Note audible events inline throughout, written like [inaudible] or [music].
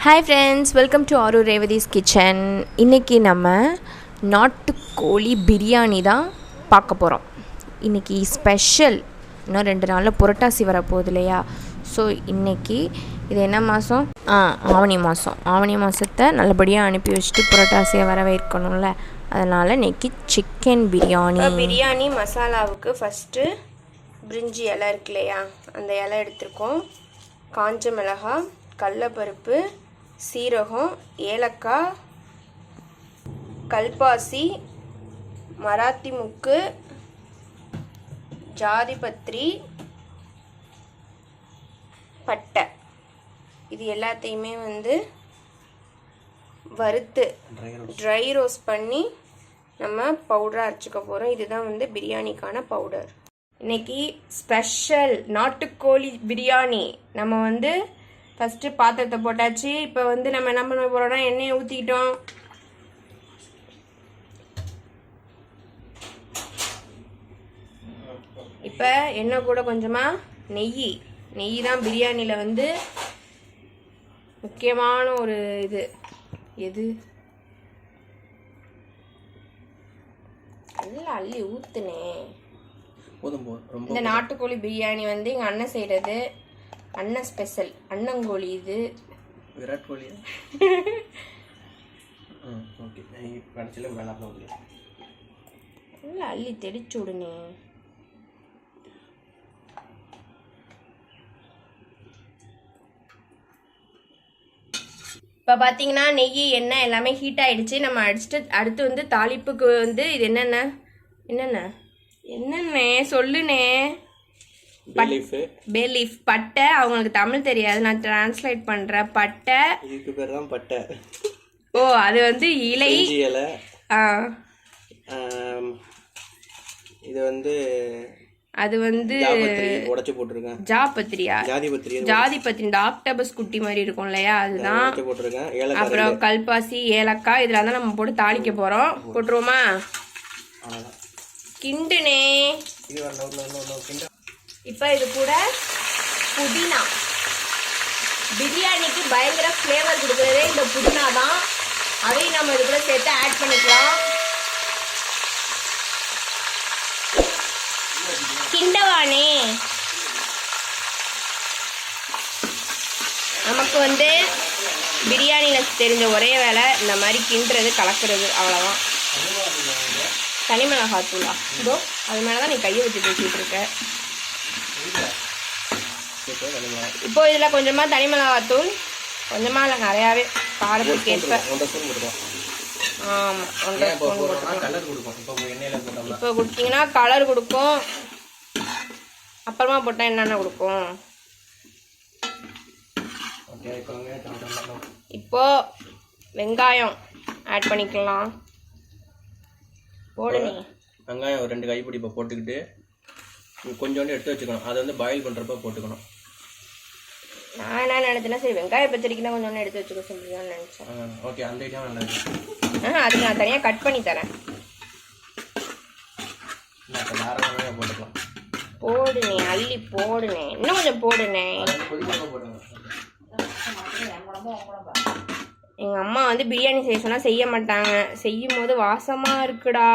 Hi friends welcome to Aarur Revathi's kitchen இன்றைக்கி நம்ம நாட்டுக்கோழி பிரியாணி தான் பார்க்க போகிறோம் இன்றைக்கி ஸ்பெஷல் இன்னும் ரெண்டு நாளில் புரட்டாசி வரப்போகுது இல்லையா? ஸோ இன்றைக்கி இது என்ன மாதம் ஆ ஆவணி மாதம் ஆவணி மாதத்தை நல்லபடியாக அனுப்பி வச்சுட்டு புரட்டாசியை வரவேற்கணும்ல. அதனால் இன்னைக்கு சிக்கன் பிரியாணி பிரியாணி மசாலாவுக்கு ஃபஸ்ட்டு பிரிஞ்சி இலை இருக்கு இல்லையா? அந்த இலை எடுத்திருக்கோம். காஞ்ச மிளகாய் கடலப்பருப்பு சீரகம் ஏலக்காய் கல்பாசி மராத்தி முக்கு ஜாதிபத்ரி பட்டை. இது எல்லாத்தையுமே வந்து வறுத்து ட்ரை ரோஸ்ட் பண்ணி நம்ம பவுடராக அரைச்சிக்க போகிறோம் இதுதான் வந்து பிரியாணிக்கான பவுடர் இன்னைக்கு ஸ்பெஷல் நாட்டுக்கோழி பிரியாணி. நம்ம வந்து ஃபஸ்ட்டு பாத்திரத்தை போட்டாச்சு. இப்போ வந்து நம்ம என்ன பண்ண போகிறோம்னா எண்ணெயை ஊற்றிக்கிட்டோம் இப்போ எண்ணெய் கூட கொஞ்சமாக நெய் நெய் தான் பிரியாணியில் வந்து முக்கியமான ஒரு இது. எது? நல்லா அள்ளி ஊத்துனேன் ரொம்ப இந்த நாட்டுக்கோழி பிரியாணி வந்து எங்கள் அண்ணன் செய்கிறது அண்ணன் ஸ்பெஷல் அண்ணங்கோழி இது. விராட் கோலி ஓகே கடைசியில் நல்லா அள்ளி தெளிச்சு விடுனே இப்போ பார்த்தீங்கன்னா நெய் எண்ணெய் எல்லாமே ஹீட் ஆயிடுச்சு. நம்ம அடிச்சுட்டு அடுத்து வந்து தாளிப்புக்கு வந்து இது என்னென்ன? என்னென்ன? என்னண்ணே சொல்லுனே லீஃபு பே லீஃப் பட்டை அவங்களுக்கு தமிழ் தெரியாது. நான் டிரான்ஸ்லேட் பண்ணுறேன் பட்டை. இதுக்கு பேர் தான் பட்டை. ஓ அது வந்து இலை. ஆ. இது வந்து அது வந்து உடச்சி போட்டிருக்கேன். ஜாபத்திரியா ஜாதி பத்திரி ஜாதி பத்திரி இந்த ஆக்டோபஸ் குட்டி மாதிரி இருக்கும் இல்லையா? அதுதான். அப்புறம் கல்பாசி ஏலக்காய். இதெல்லாம் தான் நம்ம போட்டு தாளிக்க போறோம். போட்டுருவோமா? கிண்டுனே. இப்போ இது கூட புதினா. பிரியாணிக்கு பயங்கர ஃப்ளேவர் கொடுக்குறதே இந்த புதினா தான். அதையும் நம்ம இது கூட சேர்த்து ஆட் பண்ணிக்கலாம். கிண்டவானே நமக்கு வந்து பிரியாணியில் தெரிஞ்ச ஒரே வேலை இந்த மாதிரி கிண்டுறது கலக்கிறது அவ்வளோதான் தனி மிளகாத்தூளா? இதோ அது மேலே தான் நீ கையை வச்சு பேசிகிட்டு இருக்க. இப்போ இதில் கொஞ்சமாக தனி மிளகாத்தூள் கொஞ்சமாக இல்லை நிறையாவே காரத்துக்கு ஏற்ப ஆமாம் ஒன்றரை இப்போ ஸ்பூன் கொடுத்தீங்கன்னா கலர் கொடுக்கும். அப்புறமா போட்டால் என்னென்ன கொடுக்கும்? இப்போ வெங்காயம் ஆட் பண்ணிக்கலாம். போடு நீ. வெங்காயம் ஒரு ரெண்டு கைப்பிடி இப்போ போட்டுக்கிட்டு கொஞ்சோண்டு எடுத்து வச்சுக்கணும். அதை வந்து பாயில் பண்ணுறப்ப போட்டுக்கணும். நான் என்ன நினச்சேன்னா சரி வெங்காய பச்சடிக்குன்னா கொஞ்சம் எடுத்து வச்சுக்க சொல்லியான்னு நினச்சேன். ஓகே அந்த ஐட்டம் நல்லது ஆ அது நான் தனியாக கட் பண்ணி தரேன். தாராளமாக போட்டுக்கலாம். போடுனே அள்ளி போடுனே இன்னும் கொஞ்சம் போடுனே கொதிக்காம போடுங்க எங்கள் அம்மா வந்து பிரியாணி செய்ய சொன்னால் செய்ய மாட்டாங்க. செய்யும் போது வாசமாக இருக்குடா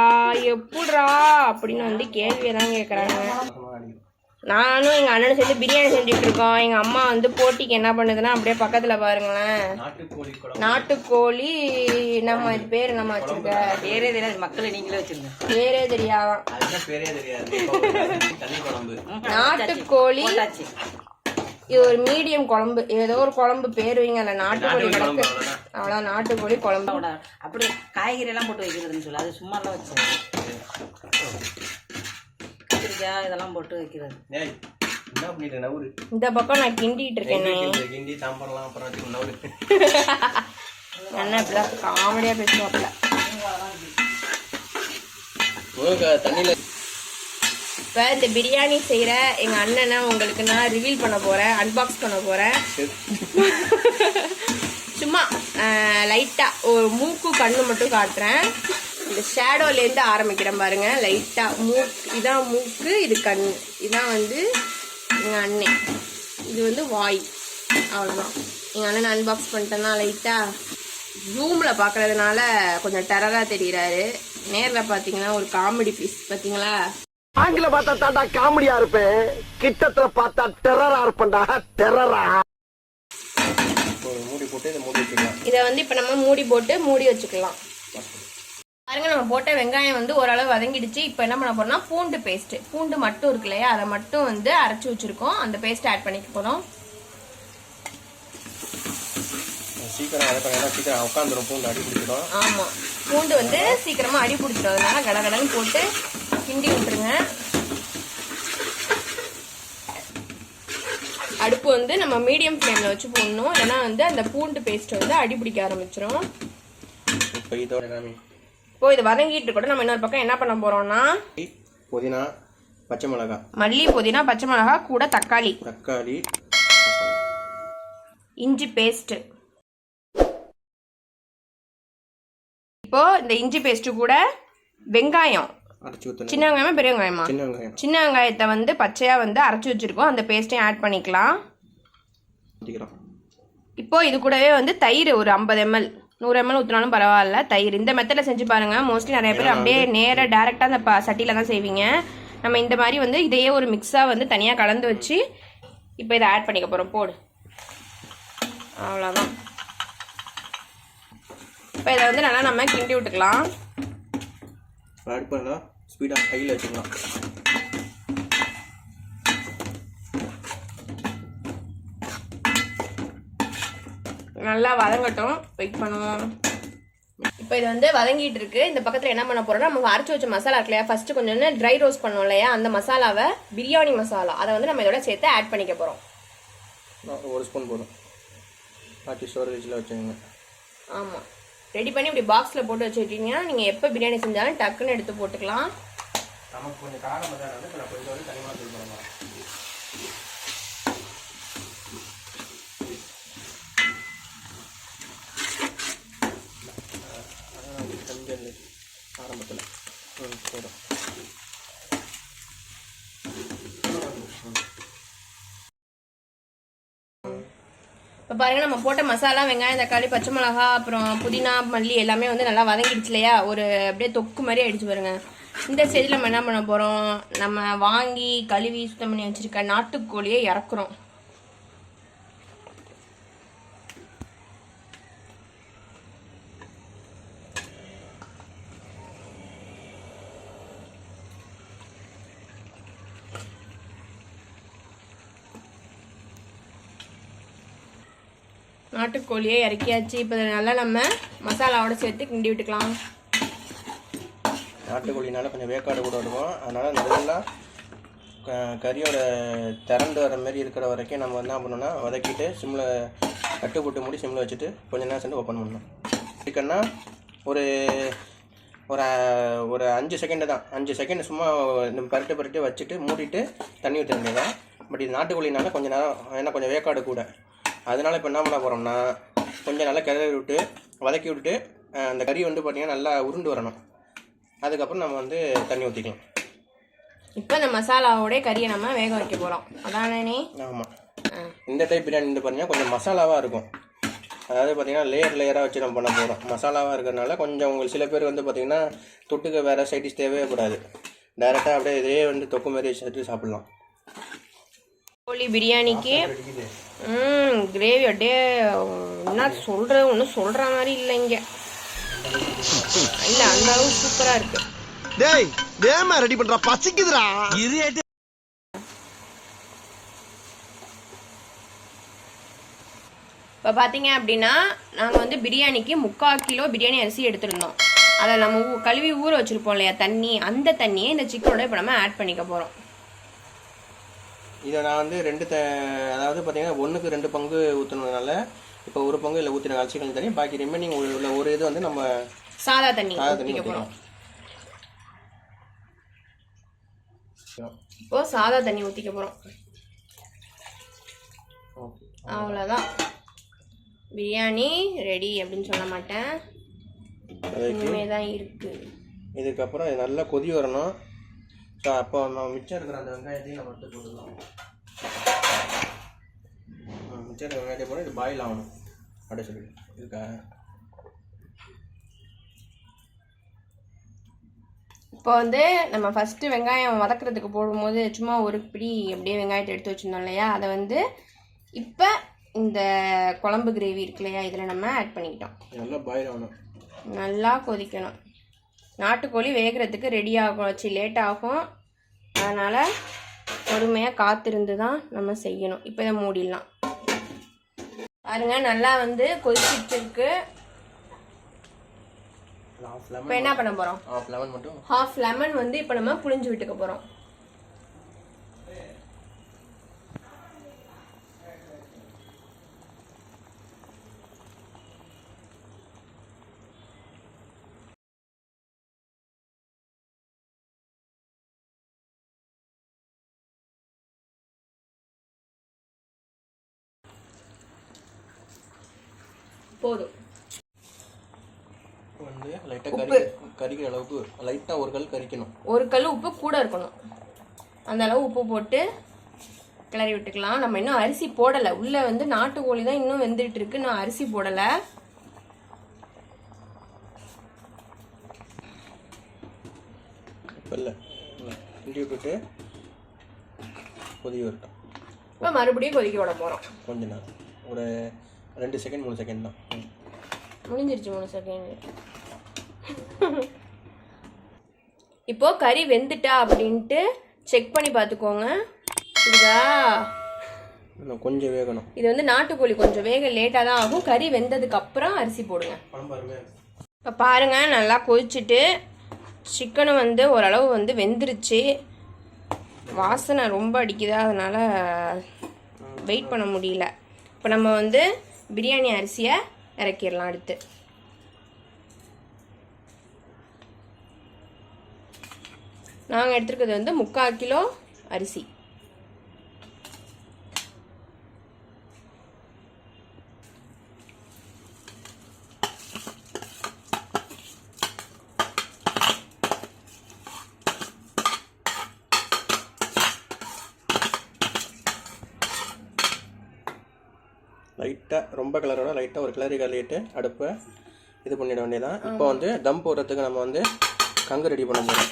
எப்படிடா அப்படின்னு வந்து கேள்வியெல்லாம் கேட்குறாங்க வாசமாக அடிக்கும் நானும் எங்கள் அண்ணனும் சேர்ந்து பிரியாணி செஞ்சுட்டு இருக்கோம். எங்கள் அம்மா வந்து போட்டிக்கு என்ன பண்ணுதுன்னா அப்படியே பக்கத்தில் பாருங்களேன். நாட்டுக்கோழி நம்ம இது பேர் நம்ம வச்சிருக்க? பேரே தெரியாது மக்களை நீங்களே வச்சிருங்க. பேரே தெரியாதான். நாட்டுக்கோழி இது ஒரு மீடியம் குழம்பு. ஏதோ ஒரு குழம்பு பேர் வைங்க அந்த நாட்டுக்கோழி குழம்பு கிடக்கு. அவ்வளோ நாட்டுக்கோழி குழம்பு. அப்படி காய்கறி எல்லாம் போட்டு வைக்கிறதுன்னு சொல்லு. அது சும்மாலாம் வச்சு கத்திரிக்காய் இதெல்லாம் போட்டு வைக்கிறது. இந்த பக்கம் நான் கிண்டிட்டு இருக்கேன். கிண்டி, கிண்டி சாம்பார்லாம் அப்புறம் வச்சு நவுரு [laughs] அண்ணன் இப்படிலாம் காமெடியாக பேசுவாப்புல முருங்கக்காய் தண்ணியில் இப்போ இந்த பிரியாணி செய்கிற எங்கள் அண்ணனை உங்களுக்கு நான் ரிவீல் பண்ண போகிறேன் அன்பாக்ஸ் பண்ண போகிறேன் சும்மா லைட்டாக ஒரு மூக்கு கண்ணு மட்டும் காட்டுறேன். இந்த ஷேடோலேருந்து ஆரம்பிக்கிறேன் பாருங்க. லைட்டாக மூக்கு இதான் மூக்கு இது கண். இதான் வந்து எங்கள் அண்ணன் இது வந்து வாய். அவ்வளோதான் எங்கள் அண்ணன் அன்பாக்ஸ் பண்ணிட்டேன்னா லைட்டாக ஜூமில் பார்க்கறதுனால கொஞ்சம் டெரராக தெரிகிறாரு நேரில் பார்த்தீங்கன்னா ஒரு காமெடி பீஸ் பார்த்தீங்களா ஆங்கில பார்த்தா தாண்டா காமெடியா இருப்பேன். கிட்டத்துல பார்த்தா டெரரா இருப்பேன்டா. டெரரா மூடி போட்டு இதை மூடி வச்சுக்கலாம் இதை வந்து இப்போ நம்ம மூடி போட்டு மூடி வச்சுக்கலாம். பாருங்க நம்ம போட்ட வெங்காயம் வந்து ஓரளவு வதங்கிடுச்சு. இப்போ என்ன பண்ண போறோம்னா பூண்டு பேஸ்ட் பூண்டு மட்டும் இருக்கு இல்லையா? அதை மட்டும் வந்து அரைச்சி வச்சிருக்கோம். அந்த பேஸ்ட் ஆட் பண்ணிக்க போறோம். சீக்கிரம் உட்காந்துரும். பூண்டு அடி பிடிச்சிடும். ஆமா. பூண்டு வந்து சீக்கிரமா அடி பிடிச்சிடும். அதனால கடகடன்னு போட்டு கிண்டி விட்டுருங்க. அடுப்பு வந்து நம்ம மீடியம் ஃப்ளேமில் வச்சு போடணும். ஏன்னா வந்து அந்த பூண்டு பேஸ்ட் வந்து அடி பிடிக்க ஆரம்பிச்சிரும். இப்போ இது வதங்கிட்டு இருக்கட்டும். நம்ம இன்னொரு பக்கம் என்ன பண்ண போறோம்னா புதினா பச்சை மிளகாய் மல்லி புதினா பச்சை மிளகாய் கூட தக்காளி. தக்காளி. இஞ்சி பேஸ்ட் இப்போ இந்த இஞ்சி பேஸ்ட் கூட வெங்காயம். அரைச்சி ஊற்றணும் சின்ன வெங்காயமா பெரிய வெங்காயமா? சின்ன வெங்காயம். சின்ன வெங்காயத்தை வந்து பச்சையா வந்து அரைச்சி வச்சிருக்கோம். அந்த பேஸ்ட்டையும் ஆட் பண்ணிக்கலாம். ஊற்றிக்கிறோம் இப்போ இது கூடவே வந்து தயிர் ஒரு ஐம்பது எம்எல் நூறு எம்எல் ஊற்றினாலும் பரவாயில்ல. தயிர் இந்த மெத்தடில் செஞ்சு பாருங்க. மோஸ்ட்லி நிறைய பேர் அப்படியே நேராக டேரெக்டாக அந்த ப சட்டியில் தான் செய்வீங்க. நம்ம இந்த மாதிரி வந்து இதையே ஒரு மிக்ஸாக வந்து தனியாக கலந்து வச்சு இப்போ இதை ஆட் பண்ணிக்க போகிறோம் போடு. அவ்வளோதான் இப்போ இதை வந்து நல்லா நம்ம கிண்டி விட்டுக்கலாம். அடுப்பெல்லாம் ஸ்பீடாக கையில் வச்சுக்கலாம். நல்லா வதங்கட்டும். வெயிட் பண்ணுவோம். இப்போ இது வந்து வதங்கிட்டு இருக்கு. இந்த பக்கத்தில் என்ன பண்ண போறோம்னா நம்ம அரைச்சி வச்ச மசாலா இருக்கு இல்லையா? ஃபர்ஸ்ட் கொஞ்சம் ட்ரை ரோஸ்ட் பண்ணோம் இல்லையா? அந்த மசாலாவை பிரியாணி மசாலா அதை வந்து நம்ம இதோட சேர்த்து ஆட் பண்ணிக்க போறோம். நான் ஒரு ஸ்பூன் போதும். ஆட்டி ஸ்டோரேஜில் வச்சுக்கோங்க. ஆமாம் ரெடி பண்ணி இப்படி பாக்ஸில் போட்டு வச்சுக்கிட்டீங்கன்னா நீங்கள் எப்போ பிரியாணி செஞ்சாலும் டக்குன்னு எடுத்து போட்டுக்கலாம். நமக்கு கொஞ்சம் காரம் தான் வந்து இப்போ நான் கொஞ்சம் வந்து தனியாக தூள் பண்ணலாம் ஆரம்பத்தில் போதும் இப்போ பாருங்க நம்ம போட்ட மசாலா வெங்காயம் தக்காளி பச்சை மிளகா அப்புறம் புதினா மல்லி எல்லாமே வந்து நல்லா வதங்கிடுச்சு இல்லையா? ஒரு அப்படியே தொக்கு மாதிரி ஆயிடுச்சு பாருங்க. இந்த ஸ்டேஜில் நம்ம என்ன பண்ண போகிறோம் நம்ம வாங்கி கழுவி சுத்தம் பண்ணி வச்சிருக்க நாட்டுக்கோழியை இறக்குறோம். நாட்டுக்கோழியை இறக்கியாச்சு. இப்போ நல்லா நம்ம மசாலாவோட சேர்த்து கிண்டி விட்டுக்கலாம். நாட்டுக்கோழினால கொஞ்சம் வேக்காடு கூட விடுவோம் அதனால் நல்லா கறியோட திறந்து வர மாதிரி இருக்கிற வரைக்கும் நம்ம என்ன பண்ணோம்னா வதக்கிட்டு சிம்மில் கட்டு போட்டு மூடி சிம்மில் வச்சுட்டு கொஞ்சம் நேரம் சென்று ஓப்பன் பண்ணணும். சிக்கன்னா ஒரு ஒரு ஒரு அஞ்சு செகண்டு தான். அஞ்சு செகண்ட் சும்மா பரட்டு பரட்டு வச்சுட்டு மூடிட்டு தண்ணி ஊற்ற வேண்டியதான் பட் இது நாட்டுக்கோழினால கொஞ்சம் நேரம் ஏன்னா கொஞ்சம் வேக்காடு கூட. அதனால இப்போ என்ன பண்ண போகிறோம்னா கொஞ்சம் நல்லா கிளறி விட்டு வதக்கி விட்டுட்டு அந்த கறி வந்து பார்த்திங்கன்னா நல்லா உருண்டு வரணும். அதுக்கப்புறம் நம்ம வந்து தண்ணி ஊற்றிக்கலாம் இப்போ இந்த மசாலாவோட கறியை நம்ம வேக வைக்க போகிறோம் அதானே நீ? ஆமாம் இந்த டைப் பிரியாணி வந்து பார்த்தீங்கன்னா கொஞ்சம் மசாலாவாக இருக்கும். அதாவது பார்த்தீங்கன்னா லேயர் லேயராக வச்சு நம்ம பண்ண போகிறோம் மசாலாவாக இருக்கிறதுனால கொஞ்சம் உங்களுக்கு சில பேர் வந்து பார்த்தீங்கன்னா தொட்டுக்க வேறு சைடிஷ் தேவையே கூடாது டைரெக்டாக அப்படியே இதே வந்து தொக்கு மாதிரி வச்சுட்டு சாப்பிட்லாம். கோழி பிரியாணிக்கு ம் கிரேவி அப்படியே என்ன சொல்கிறது ஒன்றும் சொல்கிற மாதிரி இல்லை இங்கே. இல்லை அந்த அளவுக்கு சூப்பராக இருக்கு டேய் வேமா ரெடி பண்றா பசிக்குதுடா. இப்போ பார்த்தீங்க அப்படின்னா நாங்கள் வந்து பிரியாணிக்கு முக்கால் கிலோ பிரியாணி அரிசி எடுத்திருந்தோம். அதை நம்ம ஊ கழுவி ஊற வச்சுருப்போம் இல்லையா தண்ணி அந்த தண்ணியை இந்த சிக்கனோட இப்போ நம்ம ஆட் பண்ணிக்க போகிறோம் இதை நான் வந்து ரெண்டு த அதாவது பார்த்தீங்கன்னா ஒன்றுக்கு ரெண்டு பங்கு ஊற்றுனதுனால இப்போ ஒரு பங்கு இல்லை ஊற்றின அரிசி கொஞ்சம் தண்ணி பாக்கி ரிமைனிங் உள்ள ஒரு இது வந்து நம்ம சாதா தண்ணி ஊற்றிக்க போகிறோம் இப்போ சாதா தண்ணி ஊற்றிக்க போகிறோம் அவ்வளோதான் பிரியாணி ரெடி அப்படின்னு சொல்ல மாட்டேன். அதுக்கு இனிமே தான் இருக்குது இதுக்கப்புறம் இது நல்லா கொதி வரணும். ஸோ அப்போ நம்ம மிச்சம் இருக்கிற அந்த வெங்காயத்தையும் நம்ம எடுத்து போட்டுக்கலாம். மிச்சம் வெங்காயத்தை போட இது பாயில் ஆகணும். அப்படியே சொல்லி இருக்கா இப்போ வந்து நம்ம ஃபஸ்ட்டு வெங்காயம் வதக்குறதுக்கு போடும்போது சும்மா ஒரு பிடி அப்படியே வெங்காயத்தை எடுத்து வச்சுருந்தோம் இல்லையா? அதை வந்து இப்போ இந்த குழம்பு கிரேவி இருக்கு இல்லையா? இதில் நம்ம ஆட் பண்ணிக்கிட்டோம். நல்லா பாயில் ஆகணும். நல்லா கொதிக்கணும். நாட்டுக்கோழி வேகிறதுக்கு ரெடி ஆகும். வச்சு லேட் ஆகும். அதனால் பொறுமையாக காத்திருந்து தான் நம்ம செய்யணும். இப்போ இதை மூடிடலாம். பாருங்க நல்லா வந்து கொதிச்சிட்டு இருக்கு. இப்போ லெமன் என்ன பண்ண போகிறோம் ஹாஃப் லெமன் மட்டும். ஹாஃப் லெமன் வந்து இப்போ நம்ம புளிஞ்சு விட்டுக்க போகிறோம் போதும். வந்து லைட்டாக கறி கறிக்கிற அளவுக்கு லைட்டாக ஒரு கல் கறிக்கணும். ஒரு கல் உப்பு கூட இருக்கணும். அந்த அளவு உப்பு போட்டு கிளறி விட்டுக்கலாம். நம்ம இன்னும் அரிசி போடலை. உள்ளே வந்து நாட்டுக்கோழி தான் இன்னும் வெந்துட்டு இருக்கு. நான் அரிசி போடலை. இல்லை. கிண்டி விட்டுட்டு கொதி வரட்டும் இப்போ மறுபடியும் கொதிக்க விட போகிறோம் கொஞ்ச நேரம். ஒரு ரெண்டு செகண்ட் மூணு செகண்ட் தான். முடிஞ்சிருச்சு மூணு செகண்ட் [laughs] இப்போ கறி வெந்துட்டா அப்படின்ட்டு செக் பண்ணி பார்த்துக்கோங்க. இன்னும் கொஞ்சம் வேகணும். இது வந்து நாட்டுக்கோழி கொஞ்சம் வேக லேட்டாக தான் ஆகும். கறி வெந்ததுக்கு அப்புறம் அரிசி போடுங்க. இப்போ பாருங்கள் நல்லா கொதிச்சுட்டு சிக்கனும் வந்து ஓரளவு வந்து வெந்துருச்சு. வாசனை ரொம்ப அடிக்குதா அதனால் வெயிட் பண்ண முடியல. இப்போ நம்ம வந்து பிரியாணி அரிசியை இறக்கிடலாம் அடுத்து. நாங்கள் எடுத்துருக்கிறது வந்து முக்கால் கிலோ அரிசி. லைட்டாக ரொம்ப கலரோட லைட்டாக ஒரு கிளறி கழுவிட்டு அடுப்பை இது பண்ணிட வேண்டியதான் இப்போ வந்து தம் போடுறதுக்கு நம்ம வந்து கங்கு ரெடி பண்ண போகிறோம்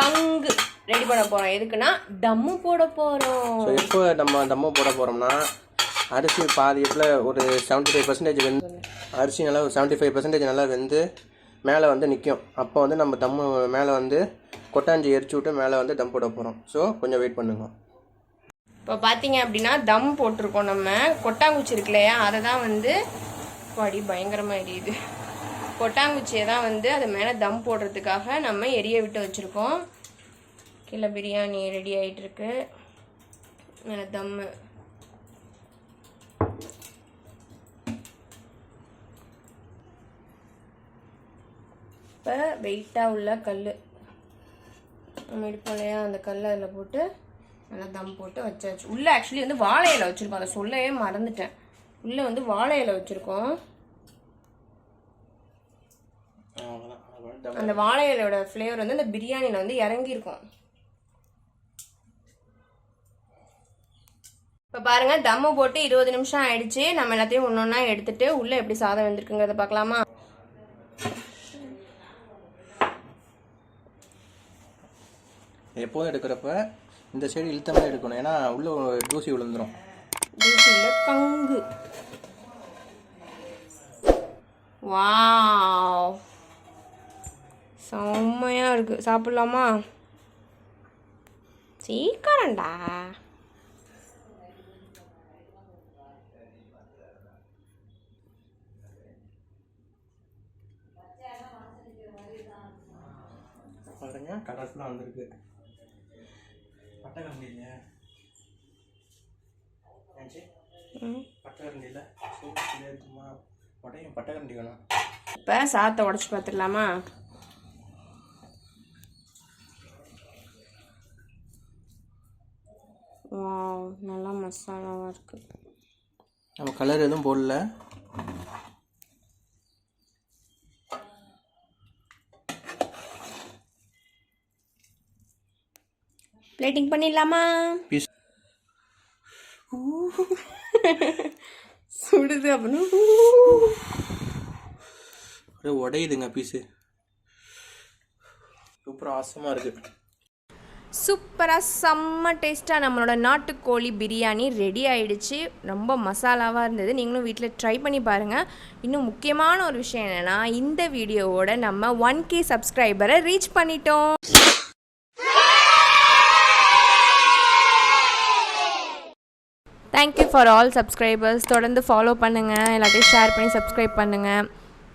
கங்கு ரெடி பண்ண போகிறோம் எதுக்குன்னா டம்மு போட போகிறோம் ஸோ எப்போ நம்ம தம்மு போட போகிறோம்னா அரிசி பாதி இதில் ஒரு செவன்ட்டி ஃபைவ் பர்சன்டேஜ் வெந்து அரிசி நல்லா ஒரு செவன்ட்டி ஃபைவ் பர்சன்டேஜ் நல்லா வெந்து மேலே வந்து நிற்கும் அப்போ வந்து நம்ம தம்மு மேலே வந்து கொட்டாஞ்சி எரிச்சு விட்டு மேலே வந்து தம் போட போகிறோம் ஸோ கொஞ்சம் வெயிட் பண்ணுங்க. இப்போ பார்த்தீங்க அப்படின்னா தம் போட்டிருக்கோம் நம்ம. கொட்டாங்குச்சி இருக்கு இல்லையா அதை தான் வந்து படி பயங்கரமாக எரியுது. கொட்டாங்குச்சியை தான் வந்து அது மேலே தம் போடுறதுக்காக நம்ம எரிய விட்டு வச்சுருக்கோம். கீழே பிரியாணி ரெடி ஆகிட்டுருக்கு மேலே தம்மு இப்போ வெயிட்டாக உள்ள கல். நம்ம எடுப்போம் இல்லையா? அந்த கல் அதில் போட்டு நல்லா தம் போட்டு வச்சாச்சு. உள்ளே ஆக்சுவலி வந்து வாழை இலை வச்சுருக்கோம். அதை சொல்லவே மறந்துட்டேன். உள்ளே வந்து வாழை இலை வச்சுருக்கோம் அவ்வளோதான் அந்த வாழை இலையோட ஃப்ளேவர் வந்து அந்த பிரியாணியில் வந்து இறங்கியிருக்கும். இப்போ பாருங்க தம்மு போட்டு இருபது நிமிஷம் ஆயிடுச்சு. நம்ம எல்லாத்தையும் ஒன்று ஒன்றா எடுத்துட்டு உள்ளே எப்படி சாதம் வந்திருக்குங்கிறத பார்க்கலாமா? எப்போதும் எடுக்கிறப்ப இந்த சைடு இழுத்த மாதிரி எடுக்கணும். ஏன்னா உள்ளே தூசி விழுந்துரும். தூசியில் கங்கு. வாவ் செம்மையாக இருக்குது சாப்பிட்லாமா? சீக்கிரம்டா. பாருங்க கலர்ஃபுல்லாக வந்திருக்கு. பட்டை கரண்டி இல்லையா? ஏன்ச்சி பட்டை கரண்டி இல்லை. சூப்பர் இருக்குமா? உடையும் பட்டை கரண்டி வேணும். இப்போ சாத்தை உடச்சி பார்த்துடலாமா? நல்லா மசாலாவாக இருக்குது நம்ம கலர் எதுவும் போடல. பிளேட்டிங் பண்ணிடலாமா? பீஸ் சுடுது அப்படின்னு அப்படியே உடையுதுங்க பீஸு சூப்பராக ஆசமாக இருக்குது சூப்பராக செம்ம டேஸ்ட்டாக நம்மளோட நாட்டுக்கோழி பிரியாணி ரெடி ஆகிடுச்சு ரொம்ப மசாலாவாக இருந்தது. நீங்களும் வீட்டில் ட்ரை பண்ணி பாருங்கள் இன்னும் முக்கியமான ஒரு விஷயம் என்னென்னா இந்த வீடியோவோட நம்ம ஒன் கே சப்ஸ்கிரைபரை ரீச் பண்ணிட்டோம். Thank you for all subscribers தொடர்ந்து ஃபாலோ பண்ணுங்கள் எல்லாத்தையும் ஷேர் பண்ணி சப்ஸ்கிரைப் பண்ணுங்கள்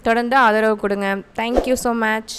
தொடர்ந்து ஆதரவு கொடுங்க. Thank you so much